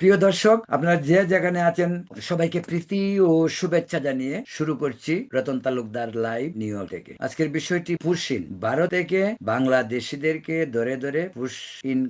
প্রিয় দর্শক, আপনারা যে যেখানে আছেন, সবাইকে প্রীতি ও শুভেচ্ছা জানিয়ে শুরু করছি রতন তালুকদার লাইভ নিউ থেকে। আজকের বিষয়টি পুশিন ভারত থেকে বাংলাদেশিদেরকে ধরে ধরে পুশ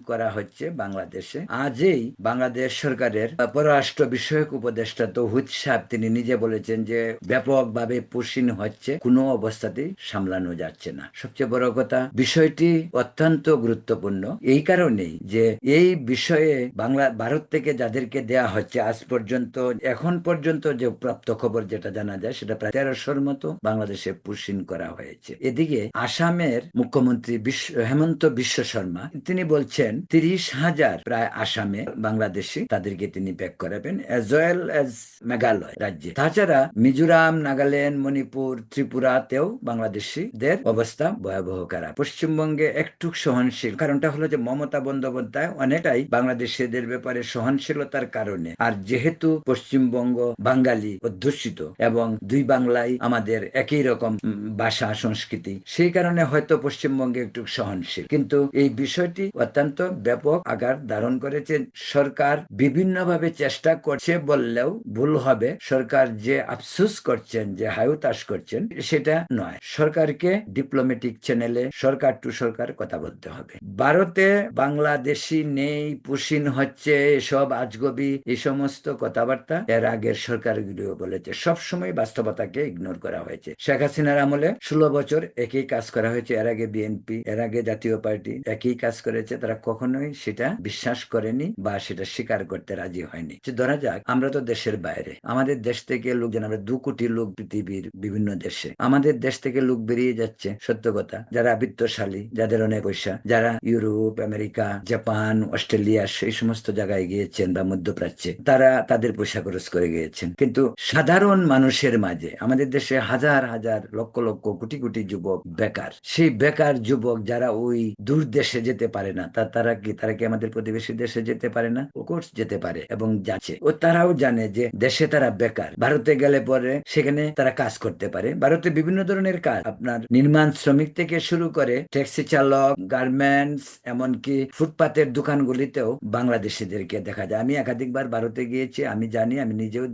করা হচ্ছে বাংলাদেশে। আজই বাংলাদেশ সরকারের পররাষ্ট্র বিষয়ক উপদেষ্টা তৌহিদ সাহেব তিনি নিজে বলেছেন যে, ব্যাপকভাবে পুশিন হচ্ছে, কোনো অবস্থাতেই সামলানো যাচ্ছে না। সবচেয়ে বড় কথা, বিষয়টি অত্যন্ত গুরুত্বপূর্ণ। এই কারণেই যে, এই বিষয়ে বাংলা, ভারত থেকে যাদেরকে দেয়া হচ্ছে, আজ পর্যন্ত, এখন পর্যন্ত যে প্রাপ্ত খবর যেটা জানা যায়, সেটা প্রায় তেরোশোর মতো বাংলাদেশে পুশিন করা হয়েছে। এদিকে আসামের মুখ্যমন্ত্রী বিশ্ব, হেমন্ত বিশ্ব শর্মা, তিনি বলছেন, তিরিশ হাজার প্রায় আসামে বাংলাদেশি তাদেরকে তিনি ব্যাক করাবেন অ্যাজ ওয়েল অ্যাজ মেঘালয় রাজ্যে। তাছাড়া মিজোরাম, নাগাল্যান্ড, মণিপুর, ত্রিপুরাতেও বাংলাদেশিদের অবস্থা ভয়াবহ খারাপ। পশ্চিমবঙ্গে একটু সহনশীল, কারণটা হলো যে মমতা বন্দ্যোপাধ্যায় অনেকটাই বাংলাদেশিদের ব্যাপারে সহনশীলতার কারণে। আর যেহেতু পশ্চিমবঙ্গ বাঙালি অধ্যুষিত এবং দুই বাংলায় আমাদের একই রকম ভাষা, সংস্কৃতি, সেই কারণে হয়তো পশ্চিমবঙ্গে একটু সহনশীল। কিন্তু এই বিষয়টি অত্যন্ত ব্যাপক আকার ধারণ করেছে। সরকার বিভিন্নভাবে চেষ্টা করছে বললেও ভুল হবে। সরকার যে আফসুস করছেন, যে হায়ুতাস করছেন, সেটা নয়। সরকারকে ডিপ্লোমেটিক চ্যানেলে সরকার টু সরকার কথা বলতে হবে। ভারতে বাংলাদেশি নেই, পুশিন হচ্ছে, এসব আজগবি এই সমস্ত কথাবার্তা এর আগের সরকারগুলিও বলেছে। সবসময় বাস্তবতাকে ইগনোর করা হয়েছে। শেখ হাসিনার আমলে ষোলো বছর একই কাজ করা হয়েছে। এর আগে বিএনপি এর আগে জাতীয় পার্টি একই কাজ করেছে। তারা কখনোই সেটা বিশ্বাস করেনি বা সেটা স্বীকার করতে রাজি হয়নি। ধরা যাক, আমরা তো দেশের বাইরে। আমাদের দেশ থেকে লোকজন, আমরা দু কোটি লোক পৃথিবীর বিভিন্ন দেশে। আমাদের দেশ থেকে লোক বেরিয়ে যাচ্ছে, সত্য কথা। যারা বিত্তশালী যাদের অনেক পয়সা, যারা ইউরোপ, আমেরিকা, জাপান, অস্ট্রেলিয়া, সেই সমস্ত জায়গায় গিয়েছেন বা মধ্যপ্রাচ্যে, তারা তাদের পয়সা খরচ করে গিয়েছেন। কিন্তু সাধারণ মানুষের মাঝে, আমাদের দেশে হাজার হাজার লক্ষ লক্ষ কোটি কোটি যুবক বেকার। সেই বেকার যুবক যারা ওই দূর দেশে যেতে পারে না, তা তারা কি তারা কি আমাদের প্রতিবেশী দেশে যেতে পারে না? কোর্স যেতে পারে এবং যাচ্ছে। ও তারাও জানে যে দেশে তারা বেকার। ভারতে গেলে পরে সেখানে তারা কাজ করতে পারে। ভারতে বিভিন্ন ধরনের কাজ। আপনার নির্মাণ শ্রমিক থেকে শুরু করে ট্যাক্সি চালক, গার্মেন্টস, এমনকি ফুটপাতের দোকানগুলিতেও বাংলাদেশিদেরকে দেখা যায় আমি একাধিকবার ভারতে গিয়েছি, আমি জানি, আমি নিজেও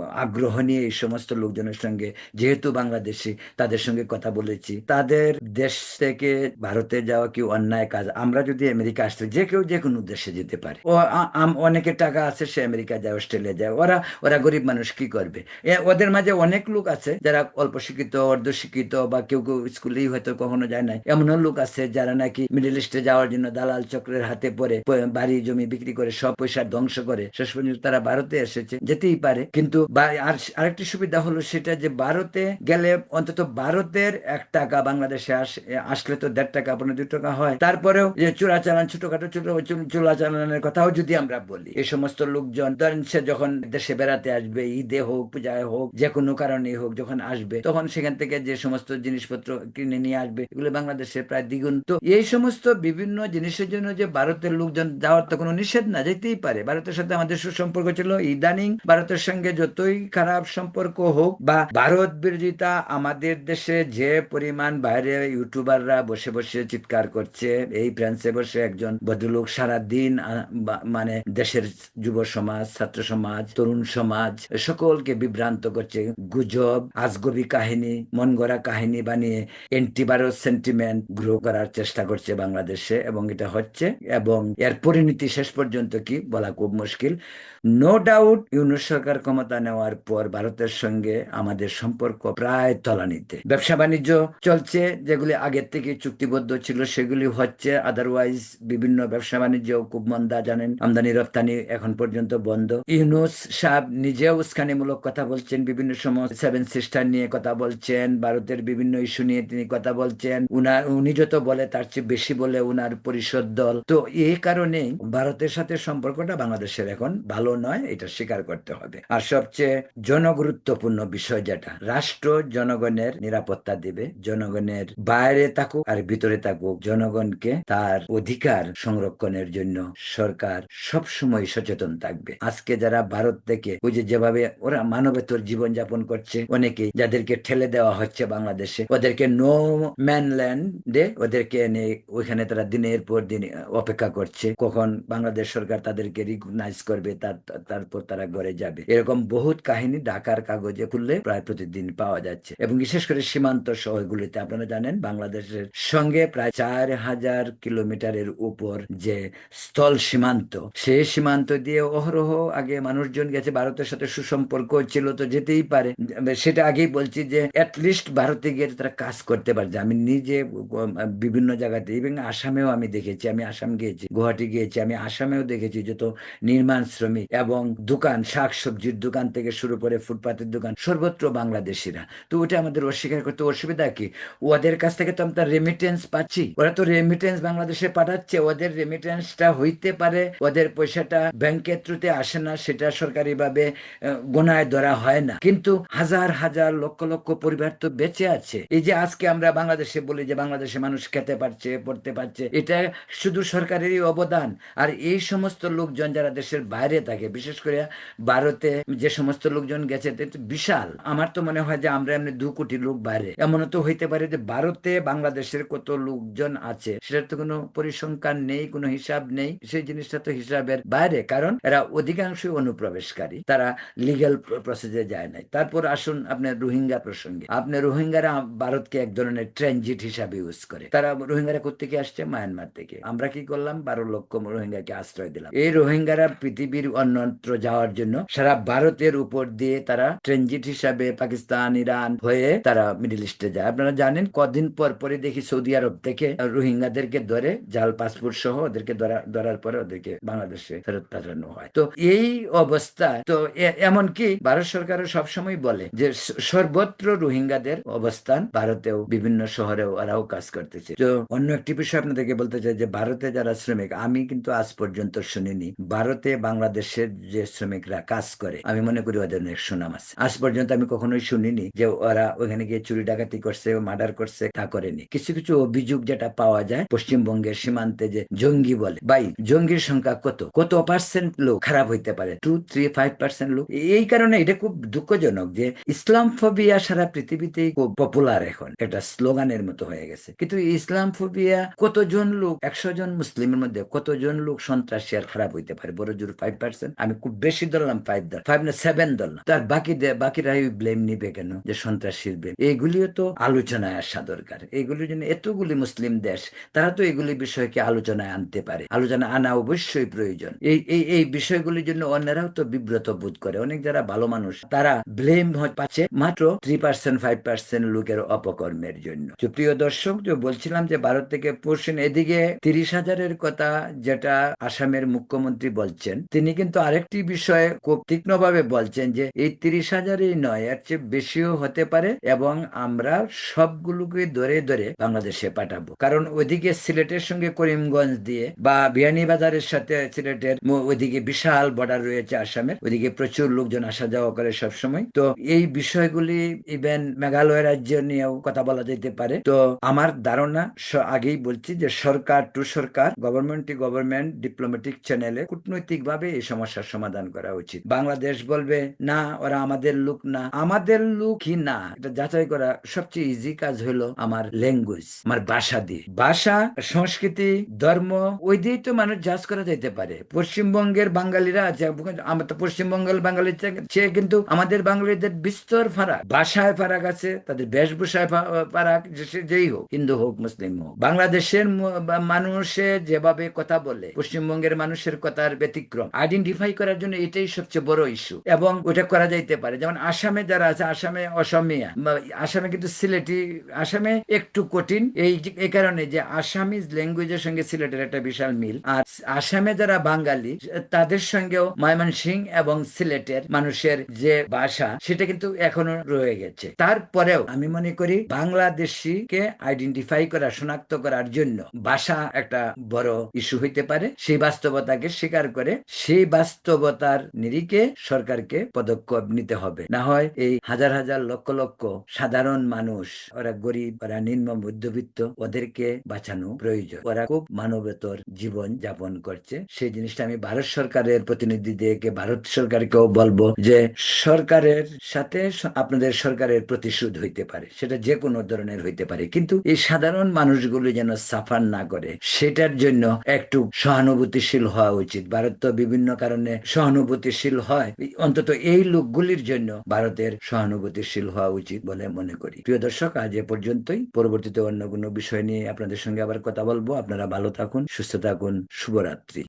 আগ্রহ নিয়ে এই সমস্ত লোকজনের সঙ্গে, যেহেতু বাংলাদেশি, তাদের সঙ্গে কথা বলেছি। তাদের দেশ থেকে ভারতে যাওয়া কি অন্যায় কাজ? আমরা যদি আমেরিকা আসতে, যে কেউ যে কোনো দেশে যেতে পারে। ও অনেকের টাকা আছে, সে আমেরিকা যায়, অস্ট্রেলিয়া যায়। ওরা ওরা গরিব মানুষ কি করবে? ওদের মাঝে অনেক লোক আছে, যারা অল্প শিক্ষিত, অর্ধ শিক্ষিত, বা কেউ কেউ স্কুলেই হয়তো কখনো যায় নাই। এমনও লোক আছে, যারা নাকি মিডল ইস্টে যাওয়ার জন্য দালাল চক্রের হাতে পড়ে, প- বাড়ি, জমি বিক্রি করে, সব পয়সা ধ্বংস করে। শেষ পর্যন্ত তারা ভারতে এসেছে, যেতেই পারে। কিন্তু আরেকটি সুবিধা হলো সেটা যে ভারতে গেলে অন্তত ভারতের এক টাকা বাংলাদেশে আসলে তো দেড় টাকা, পনেরো দু টাকা হয়। তারপরেও যে চোরাচালান, ছোটখাটো, ছোট চুল- চোরাচালানের কথাও যদি আমরা বলি এই সমস্ত লোকজন, ধরেন সে যখন দেশে বেড়াতে আসবে, ঈদে হোক, পূজায় হোক, যে কোনো কারণে হোক, যখন আসবে, তখন সেখান থেকে যে সমস্ত জিনিসপত্র কিনে নিয়ে আসবে, এগুলো বাংলাদেশে প্রায় দ্বিগুণ। তো এই সমস্ত বিভিন্ন জিনিসের জন্য যে ভারতের লোকজন যাওয়ার তো কোনো নিষেধ না, যেতেই পারে। ভারতের সাথে আমাদের সুসম্পর্ক ছিল। ইদানিং ভারতের সঙ্গে যতই খারাপ সম্পর্ক হোক বা ভারত বিরোধিতা, আমাদের দেশে যে পরিমাণ বাইরে ইউটিউবাররা বসে বসে চিৎকার করছে, এই ফ্রান্সে বসে একজন ভদ্রলোক সারা দিন মানে দেশের যুব সমাজ, ছাত্র সমাজ, তরুণ সমাজ, সকলকে বিভ্রান্ত করছে। গুজব, আজগবি কাহিনী মন গড়া কাহিনী বানিয়ে অ্যান্টিভাইরাস সেন্টিমেন্ট গ্রো করার চেষ্টা করছে বাংলাদেশে এবং এটা হচ্ছে এবং এর পরিণতি শেষ পর্যন্ত কি বলা খুব মুশকিল। নো ডাউট ইউনুস সরকার ক্ষমতা নেওয়ার পর ভারতের সঙ্গে আমাদের সম্পর্ক প্রায় তলানিতে। ব্যবসা বাণিজ্য চলছে, যেগুলি আগের থেকে চুক্তিবদ্ধ ছিল, সেগুলি হচ্ছে আদারওয়াইজ বিভিন্ন ব্যবসা বাণিজ্য খুব মন্দা, জানেন, আমদানি, রপ্তানি এখন পর্যন্ত বন্ধ। ইউনুস সাহেব নিজেও উস্কানিমূলক কথা বলছেন, বিভিন্ন সময় সেভেন সিস্টার নিয়ে কথা বলছেন, ভারতের বিভিন্ন ইস্যু নিয়ে তিনি কথা বলছেন উনার উনি যত বলে তার চেয়ে বেশি বলে উনার পরিষদ দল। তো এই কারণেই ভারতের সাথে সম্পর্কটা বাংলাদেশের এখন ভালো নয়, এটা স্বীকার করতে হবে। আর সবচেয়ে জনগুরুত্বপূর্ণ বিষয় যেটা, রাষ্ট্র জনগণের নিরাপত্তা দিবে, জনগণের বাইরে থাকুক আর ভিতরে থাকুক, জনগণকে তার অধিকার সংরক্ষণের জন্য সরকার সব সময় সচেতন থাকবে। আজকে যারা ভারত থেকে, ওই যে যেভাবে ওরা মানবেতর জীবন যাপন করছে, অনেকেই যাদেরকে ঠেলে দেওয়া হচ্ছে বাংলাদেশে, ওদেরকে নো ম্যানল্যান্ডে ওদেরকে এনে ওইখানে তারা দিনের পর দিন অপেক্ষা করছে। কখন বাংলাদেশ সরকার তাদেরকে রিকগনাইজ করবে, তার তার- তারপর তারা ঘরে যাবে। এরকম বহুত কাহিনী ঢাকার কাগজে খুললে প্রায় প্রতিদিন পাওয়া যাচ্ছে। এবং বিশেষ করে সীমান্ত শহরগুলিতে, আপনারা জানেন বাংলাদেশের সঙ্গে প্রায় চার হাজার কিলোমিটারের উপর যে স্থল সীমান্ত সেই সীমান্ত দিয়ে অহরহ আগে মানুষজন গেছে, ভারতের সাথে সুসম্পর্ক ছিল তো যেতেই পারে। সেটা আগেই বলছি যে অ্যাটলিস্ট ভারতে গিয়ে তারা কাজ করতে পারছে। আমি নিজে বিভিন্ন জায়গাতে এবং আসামেও আমি দেখেছি, আমি আসাম গিয়েছি, গুয়াহাটি গিয়েছি, আমি আসামেও দেখেছি যত নির্মাণ শ্রমিক এবং দোকান শাক সবজির দোকান থেকে শুরু করে ফুটপাতের দোকান সর্বত্র বাংলাদেশিরা। তো ওটা আমাদের অস্বীকার করতে অসুবিধা কি? ওদের কাছ থেকে তো আমরা রেমিটেন্স পাচ্ছি। ওরা তো রেমিটেন্স বাংলাদেশে পাঠাচ্ছে। ওদের রেমিটেন্সটা হইতে পারে ওদের পয়সাটা ব্যাংকের থ্রুতে আসে না সেটা সরকারিভাবে আহ, গোনায় ধরা হয় না। কিন্তু হাজার হাজার লক্ষ লক্ষ পরিবার তো বেঁচে আছে। এই যে আজকে আমরা বাংলাদেশে বলি যে বাংলাদেশে মানুষ খেতে পারছে পড়তে পারছে এটা শুধু সরকারেরই অবদান। আর এই সমস্ত লোকজন যারা দেশের বাইরে থাকে, বিশেষ করে ভারতে যে সমস্ত লোকজন গেছে বিশাল। আমার তো মনে হয় যে আমরা এমনি দু কোটি লোক বাইরে। এমনও তো হইতে পারে যে ভারতে বাংলাদেশের কত লোকজন আছে, সেটার তো কোনো পরিসংখ্যান নেই, কোনো হিসাব নেই। সেই জিনিসটা তো হিসাবের বাইরে, কারণ এরা অধিকাংশই অনুপ্রবেশকারী। তারা লিগ্যাল প্রসেসে যায় নাই। তারপর আসুন আপনার রোহিঙ্গা প্রসঙ্গে। আপনার রোহিঙ্গারা ভারতকে এক ধরনের ট্রানজিট হিসাবে ইউজ করে। তারা রোহিঙ্গারা কোথেকে আসছে? মায়ানমার থেকে। আমরা কি করলাম? বারো লক্ষ রোহিঙ্গাকে আশ্রয় দিলাম। এই রোহিঙ্গারা পৃথিবীর অন্যত্র যাওয়ার জন্য সারা ভারতের উপর দিয়ে তারা ট্রানজিট হিসাবে পাকিস্তান, ইরান হয়ে তারা মিডিল ইস্টে যায়। আপনারা জানেন, কদিন পর পরে দেখি সৌদি আরব থেকে রোহিঙ্গাদেরকে ধরে জাল পাসপোর্ট সহ ওদেরকে ধরার পরে ওদেরকে বাংলাদেশে ফেরত পাঠানো হয়। তো এই অবস্থায়, তো এমনকি ভারত সরকারও সবসময় বলে যে সর্বত্র রোহিঙ্গাদের অবস্থান ভারতেও, বিভিন্ন শহরেও ওরাও কাজ করতেছে। তো অন্য একটি বিষয় আপনাদেরকে বলতে চাই যে ভারতে যারা শ্রমিক, আমি কিন্তু আজ পর্যন্ত শুনিনি। ভারতে বাংলাদেশের যে শ্রমিকরা কাজ করে, আমি মনে করি ওদের অনেক সুনাম আছে। আজ পর্যন্ত আমি কখনোই শুনিনি যে ওরা ওখানে গিয়ে চুরি ডাকাতি করছে, মার্ডার করছে, তা করেনি। কিছু কিছু অভিযোগ যেটা পাওয়া যায়, পশ্চিমবঙ্গের সীমান্তে যে জঙ্গি বলে, ভাই, জঙ্গির সংখ্যা কত? কত পার্সেন্ট লোক খারাপ হইতে পারে? টু থ্রি ফাইভ পার্সেন্ট লোক? এই কারণে এটা খুব দুঃখজনক যে ইসলাম ফোবিয়া সারা পৃথিবীতেই খুব পপুলার এখন। এটা স্লোগানের মতো হয়ে গেছে। কিন্তু ইসলাম ফোবিয়া কতজন লোক, একশো জন মুসলিমের মধ্যে কতজন লোক সন্ত্রাসী আর খারাপ হইতে পারে? বড় জোর ফাইভ পার্সেন্ট আমি খুব বেশি ধরলাম ফাইভ ধর ফাইভ না সেভেন ধরলাম। তার বাকি বাকিরা ব্লেম নিবে কেন? যে সন্ত্রাসীর ব্লেম এইগুলিও তো আলোচনায় আসা দরকার। এইগুলির জন্য এতগুলি মুসলিম দেশ, তারা তো এগুলি বিষয়কে আলোচনায় আনতে পারে। আলোচনা আনা অবশ্যই প্রয়োজন। এই এই এই বিষয়গুলির জন্য অন্যরাও তো বিব্রত বোধ করে। অনেক যারা ভালো মানুষ, তারা ব্লেম পাচ্ছে মাত্র থ্রি পার্সেন্ট ফাইভ পার্সেন্ট লোকের অপকর্মের জন্য। তো প্রিয় দর্শক যে বলছিলাম যে ভারত থেকে পশ্চিম এদিকে তিরিশ হাজারের কথা যেটা আসামের মুখ্যমন্ত্রী বলছেন, তিনি কিন্তু আরেকটি বিষয়ে খুব তীক্ষ্ণভাবে বলছেন যে, এই তিরিশ হাজারই নয়, এর চেয়ে বেশিও হতে পারে এবং আমরা সবগুলোকে ধরে ধরে বাংলাদেশে পাঠাবো। কারণ ওইদিকে সিলেটের সঙ্গে করিমগঞ্জ দিয়ে বা বিয়ানীবাজারের সাথে সিলেটের ওইদিকে বিশাল বর্ডার রয়েছে আসামের, ওইদিকে প্রচুর লোকজন আসা যাওয়া করে সবসময়। তো এই বিষয়গুলি ইভেন মেঘালয় রাজ্য নিয়েও কথা বলা যেতে পারে। তো আমার ধারণা আগেই বলছি যে সরকার টু সরকার গভর্নমেন্ট টু গভর্নমেন্ট ডিপ্লোম্যাটিক চ্যানেলে কূটনৈতিক ভাবে এই সমস্যার সমাধান করা উচিত। বাংলাদেশ বলবে, না, ওরা আমাদের লোক না। আমাদের লোকই না। এটা যাচাই করা সবচেয়ে ইজি কাজ হলো আমার ল্যাঙ্গুয়েজ আমার ভাষা দিয়ে। ভাষা, সংস্কৃতি, ধর্ম, ওই দিয়েই তো মানুষ জাজ করা যেতে পারে। পশ্চিমবঙ্গের বাঙালিরা আছে, আমরা তো পশ্চিমবঙ্গের বাঙালির চেয়ে- কিন্তু আমাদের বাঙালিদের বিস্তর ফারাক। ভাষায় ফারাক আছে, তাদের বেশভূষায় ফারাক যেই হোক, হিন্দু হোক, মুসলিম হোক। বাংলাদেশের মানুষে যেভাবে কথা বলে, পশ্চিমবঙ্গের মানুষের কথার ব্যতিক্রম। আইডেন্টিফাই করার জন্য এটাই সবচেয়ে বড় ইস্যু এবং ওটা করা যাইতে পারে। যেমন আসামে যারা আছে, আসামে অসমিয়া আসামে কিন্তু সিলেটি, আসামে একটু কঠিন। এই এই কারণে যে আসামিজ ল্যাঙ্গুয়েজের সঙ্গে সিলেটের একটা বিশাল মিল। আর আসামে যারা বাঙালি, তাদের সঙ্গেও ময়মনসিং এবং সিলেটের মানুষের যে ভাষা, সেটা কিন্তু এখনও রয়ে গেছে। তারপরেও আমি মনে করি, বাংলাদেশিকে আইডেন্টিফাই করা, শনাক্ত করার জন্য ভাষা একটা বড় ইস্যু হইতে পারে। সেই বাস্তবতাকে স্বীকার করে সেই বাস্তবতার নিরিখে সরকারকে পদক্ষেপ নিতে হবে। না হয় এই হাজার হাজার লক্ষ লক্ষ সাধারণ মানুষ, ওরা গরিব, ওরা নিম্ন মধ্যবিত্ত, ওদেরকে বাঁচানো প্রয়োজন। ওরা খুব মানবতর জীবন যাপন করছে। সেই জিনিসটা আমি ভারত সরকারের প্রতিনিধিদেরকে ভারত সরকারকেও বলব যে সরকারের সাথে আপনাদের সরকারের প্রতিশোধ হইতে পারে। সেটা যে কোনো ধরনের হইতে পারে। কিন্তু এই সাধারণ মানুষগুলো যেন সাফার না করে, সেটার জন্য একটু সহানুভূতিশীল হওয়া উচিত। উচিত ভারত তো বিভিন্ন কারণে সহানুভূতিশীল হয়। অন্তত এই লোকগুলির জন্য ভারতের সহানুভূতিশীল হওয়া উচিত বলে মনে করি। প্রিয় দর্শক, আজ এ পর্যন্তই। পরবর্তীতে অন্য কোনো বিষয় নিয়ে আপনাদের সঙ্গে আবার কথা বলব। আপনারা ভালো থাকুন, সুস্থ থাকুন। শুভরাত্রি।